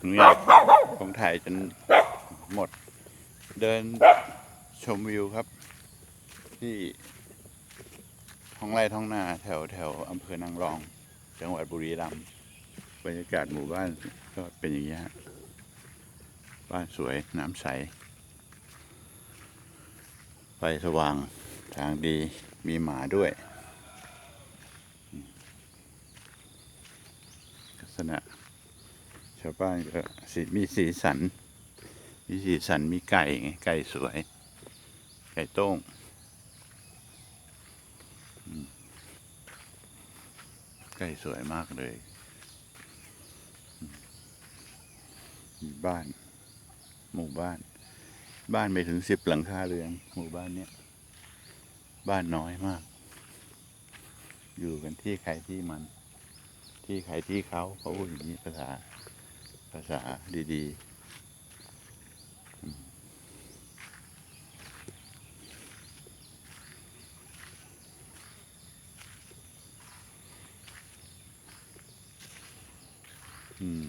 อนุญาตผมถ่ายจนหมด เดินชมวิวครับ ที่ท้องไร่ท้องนาแถวแถวอำเภอนางรอง จังหวัดบุรีรัมย์บรรยากาศหมู่บ้านก็เป็นอย่างนี้ฮะบ้านสวยน้ำใส ไฟสว่างทางดีมีหมาด้วย ลักษณะ ชาวบ้านก็สีมีสีสัน มีสีสันมีไก่ไงไก่สวย ไก่โต้งไก่สวยมากเลยมีบ้าน หมู่บ้าน บ้านไม่ถึงสิบหลังคาเรือนหมู่บ้านเนี้ยบ้านน้อยมาก อยู่กันที่ใครที่มัน ที่ใครที่เขาเขาพูดอย่างนี้ภาษา ภาษาดีๆ อืม